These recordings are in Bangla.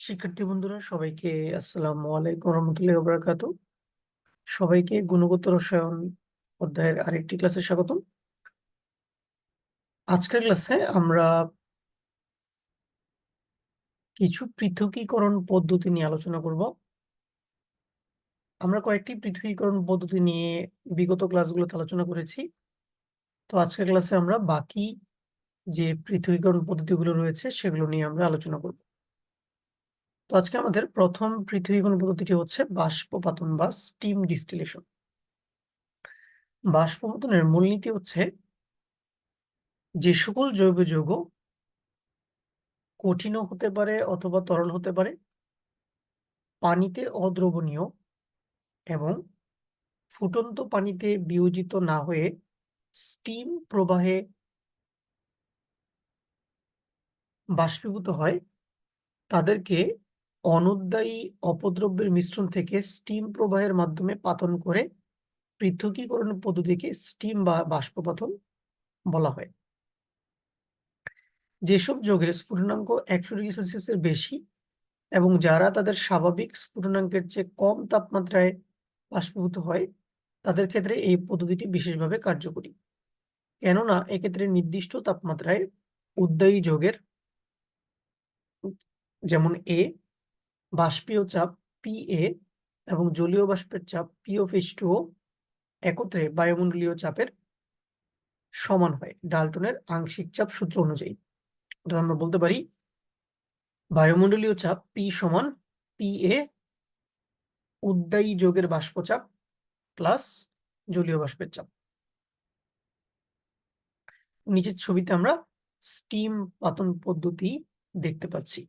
শিক্ষার্থী বন্ধুরা, সবাইকে আসসালামু আলাইকুম রহমতুল্লাহ সবাইকে গুণগত রসায়ন অধ্যায়ের আরেকটি ক্লাসে স্বাগতম। আজকের ক্লাসে আমরা কিছু পৃথকীকরণ পদ্ধতি নিয়ে আলোচনা করব। আমরা কয়েকটি পৃথকীকরণ পদ্ধতি নিয়ে বিগত ক্লাসগুলোতে আলোচনা করেছি। তো আজকের ক্লাসে আমরা বাকি যে পৃথকীকরণ পদ্ধতিগুলো রয়েছে, সেগুলো নিয়ে আমরা আলোচনা করব। তো আজকে আমাদের প্রথম পৃথকীকরণ পদ্ধতিটি হচ্ছে বাষ্পপাতন বা স্টিম ডিস্টিলেশন। বাষ্পপাতনের মূলনীতি হচ্ছে যে সকল জৈব যৌগ কঠিনও হতে পারে অথবা তরল হতে পারে, পানিতে অদ্রবণীয় এবং ফুটন্ত পানিতে বিয়োজিত না হয়ে স্টিম প্রবাহে বাষ্পীভূত হয়, তাদেরকে অনুদ্বায়ী অপদ্রব্যের মিশ্রণ থেকে স্টিম প্রবাহের মাধ্যমে পাতন করে পৃথকীকরণ পদ্ধতিকে স্টিম বা বাষ্পপাতন বলা হয়। যেসব যোগের স্ফুটনাঙ্ক একশো ডিগ্রি সেলসিয়াসের বেশি এবং যারা তাদের স্বাভাবিক স্ফুটনাঙ্কের চেয়ে কম তাপমাত্রায় বাষ্পীভূত হয়, তাদের ক্ষেত্রে এই পদ্ধতিটি বিশেষভাবে কার্যকরী। কেননা, এক্ষেত্রে নির্দিষ্ট তাপমাত্রায় উদ্বায়ী যোগের যেমন এ বাষ্পীয় চাপ পি এ এবং জলীয় বাষ্পের চাপ পি অফ এইচ টু একত্রে বায়ুমণ্ডলীয় চাপের সমান হয়, ডাল্টনের আংশিক চাপ সূত্র অনুযায়ী। আমরা বলতে পারি বায়ুমণ্ডলীয় চাপ পি সমান পি এ উদ্দায়ী যোগের বাষ্পচাপ প্লাস জলীয় বাষ্পের চাপ। নিচের ছবিতে আমরা স্টিম পাতন পদ্ধতি দেখতে পাচ্ছি।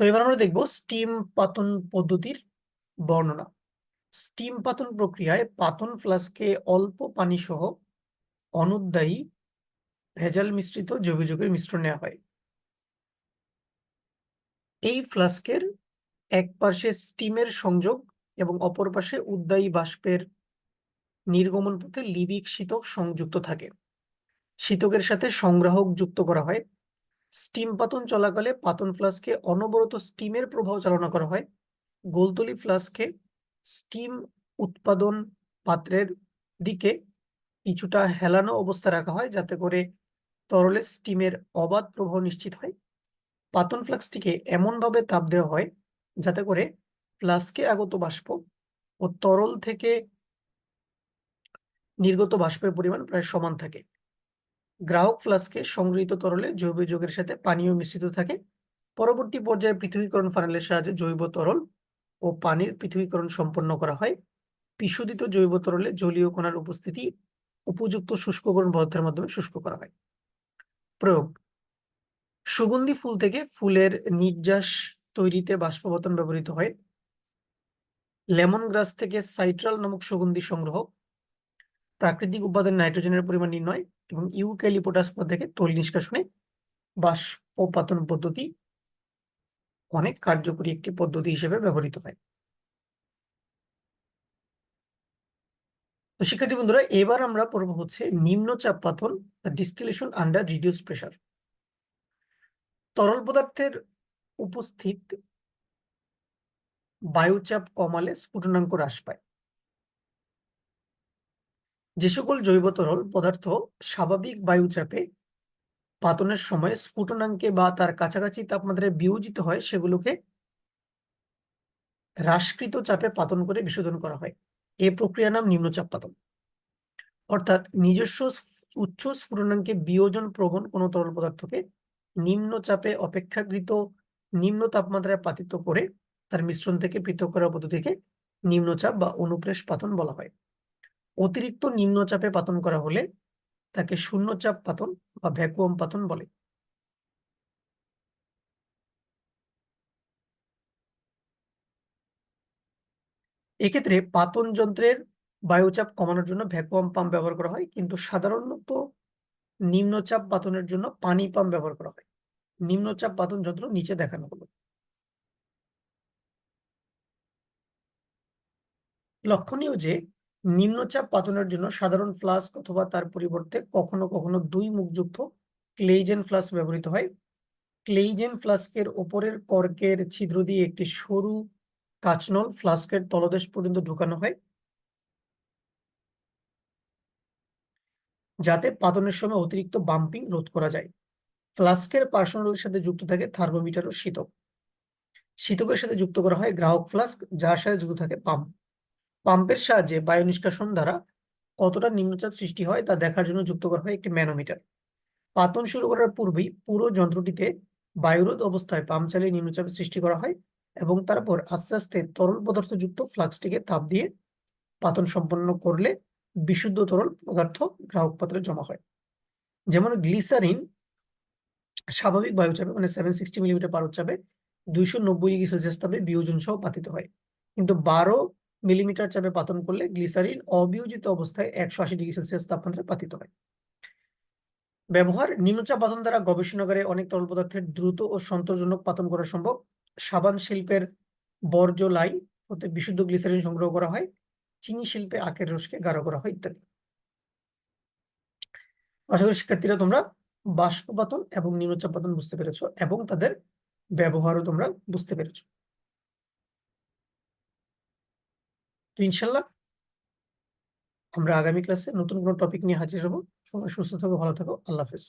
তো এবার আমরা দেখব স্টিম পাতন পদ্ধতির বর্ণনা। স্টিম পাতন প্রক্রিয়ায় পাতন ফ্লাস্কে অল্প পানি সহ অনুদ্বায়ী ভেজাল মিশ্রিত জৈবযোগের মিশ্রণ নেওয়া হয়। এই ফ্লাস্কের এক পাশে স্টিমের সংযোগ এবং অপর পাশে উদ্দায়ী বাষ্পের নির্গমন পথে লিবিক শীতক সংযুক্ত থাকে। শীতকের সাথে সংগ্রাহক যুক্ত করা হয়। স্টিম পাতন চলাকালে পাতন ফ্লাস্কে অনবরত স্টিমের প্রবাহ চালনা করা হয়। গোলতলি ফ্লাস্কে স্টিম উৎপাদন পাত্রের দিকে কিছুটা হেলানো অবস্থা রাখা হয়, যাতে করে তরলে স্টিমের অবাধ প্রবাহ নিশ্চিত হয়। পাতন ফ্লাক্সটিকে এমনভাবে তাপ দেওয়া হয়, যাতে করে ফ্লাস্কে আগত বাষ্প ও তরল থেকে নির্গত বাষ্পের পরিমাণ প্রায় সমান থাকে। গ্রাহক ফ্লাস্কে সংগৃহীত তরলে জৈব যৌগের সাথে পানীয় মিশ্রিত থাকে। পরবর্তী পর্যায়ে পৃথকীকরণ ফানেলের সাহায্যে জৈব তরল ও পানির পৃথকীকরণ সম্পন্ন করা হয়। বিশোধিত জৈব তরলে জলীয় কণার উপস্থিতি উপযুক্ত শুষ্ককরণ পদার্থের মাধ্যমে শুষ্ক করা হয়। প্রয়োগ সুগন্ধি ফুল থেকে ফুলের নির্যাস তৈরিতে বাষ্পবতন ব্যবহৃত হয়। লেমন গ্রাস থেকে সাইট্রাল নামক সুগন্ধি সংগ্রহ প্রাকৃতিক উপাদান নাইট্রোজেনের পরিমাণ নির্ণয় এবং ইউক্যালিপোটাস থেকে তৈল নিষ্কাশনে বাষ্পপাতন পদ্ধতি অনেক কার্যকরী একটি পদ্ধতি হিসেবে ব্যবহৃত হয়। তো শিক্ষার্থী বন্ধুরা, এবার আমরা পড়ব হচ্ছে নিম্নচাপ পাতন ডিস্টিলেশন আন্ডার রিডিউস প্রেশার তরল পদার্থের উপস্থিত বায়ুচাপ কমালে স্ফুটনাঙ্ক হ্রাস পায়। যে সকল জৈব তরল পদার্থ স্বাভাবিক বায়ুচাপে পাতনের সময় স্ফুটনাঙ্কে বা তার কাছাকাছি তাপমাত্রায় বিয়োজিত হয়, সেগুলোকে হ্রাসকৃত চাপে পাতন করে বিশোধন করা হয়। এ প্রক্রিয়ার নাম নিম্নচাপ পাতন। অর্থাৎ নিজস্ব উচ্চ স্ফুটনাঙ্কে বিয়োজন প্রবণ কোনো তরল পদার্থকে নিম্নচাপে অপেক্ষাকৃত নিম্ন তাপমাত্রায় পাতিত করে তার মিশ্রণ থেকে পৃথক করার পদ্ধতিকে নিম্নচাপ বা অনুপ্রেশ পাতন বলা হয়। অতিরিক্ত নিম্নচাপে পাতন করা হলে তাকে শূন্যচাপ পাতন বা ভ্যাকুয়াম পাতন বলে। এক্ষেত্রে পাতন যন্ত্রের বায়ুচাপ কমানোর জন্য ভ্যাকুয়াম পাম্প ব্যবহার করা হয়, কিন্তু সাধারণত নিম্নচাপ পাতনের জন্য পানি পাম্প ব্যবহার করা হয়। নিম্নচাপ পাতন যন্ত্র নিচে দেখানো হলো। লক্ষণীয় যে নিম্নচাপ পাতনের জন্য সাধারণ ফ্লাস্ক অথবা তার পরিবর্তে কখনো কখনো দুই মুখযুক্ত ক্লেইজেন ফ্লাস্ক ব্যবহৃত হয়। ক্লেইজেন ফ্লাস্কের ওপরের কর্কের ছিদ্র দিয়ে একটি সরু কাচনল ফ্লাস্কের তলদেশ পর্যন্ত ঢুকানো হয়। যাতে পাতনের সময় অতিরিক্ত বাম্পিং রোধ করা যায়। ফ্লাস্কের পার্সোনালের সাথে যুক্ত থাকে থার্মোমিটার ও শীতক। শীতকের সাথে যুক্ত করা হয় গ্রাহক ফ্লাস্ক যার সাথে যুক্ত থাকে পাম্প পাম্পের সাহায্যে বায়ু নিষ্কাশন দ্বারা কতটা নিম্নচাপ সৃষ্টি হয় তা দেখার জন্য যুক্ত করা হয় একটি ম্যানোমিটার। পাতন শুরু করার পূর্বেই পুরো যন্ত্রটিতে বায়ুরোধ অবস্থায় পাম্প চালিয়ে নিম্নচাপের সৃষ্টি করা হয় এবং তারপর আস্তে আস্তে তরল পদার্থযুক্ত ফ্লাক্সটিকে তাপ দিয়ে পাতন সম্পন্ন করলে বিশুদ্ধ তরল পদার্থ গ্রাহক পাত্রে জমা হয়। যেমন গ্লিসারিন স্বাভাবিক বায়ুচাপে মানে সেভেন সিক্সটি মিলিমিটার পারদ চাপে দুইশো নব্বই ডিগ্রি সেলসিয়াস তাপে বিয়োজন সহ পাতিত হয়। কিন্তু বারো মিলিমিটার চাপে পাতন করলে গ্লিসারিন অবিয়োজিত অবস্থায় একশো আশি ডিগ্রি সেলসিয়াস তাপমাত্রায় পাতিত হয়। ব্যবহার নিম্নচাপ পাতন দ্বারা গবেষণাগারে অনেক তরল পদার্থের দ্রুত ও সন্তোষজনক পাতন করা সম্ভব। সাবান শিল্পের বর্জ্য লাই হতে বিশুদ্ধ গ্লিসারিন সংগ্রহ করা হয়, চিনি শিল্পে আখের রসকে গাঢ় করা হয় ইত্যাদি। আশা করি শিক্ষার্থীরা তোমরা বাষ্পপাতন এবং নিম্নচাপ পাতন বুঝতে পেরেছ এবং তাদের ব্যবহারও তোমরা বুঝতে পেরেছ। ইনশাল্লাহ আমরা আগামী ক্লাসে নতুন কোনো টপিক নিয়ে হাজির হব। সবাই সুস্থ থাকো, ভালো থাকো। আল্লাহ হাফেজ।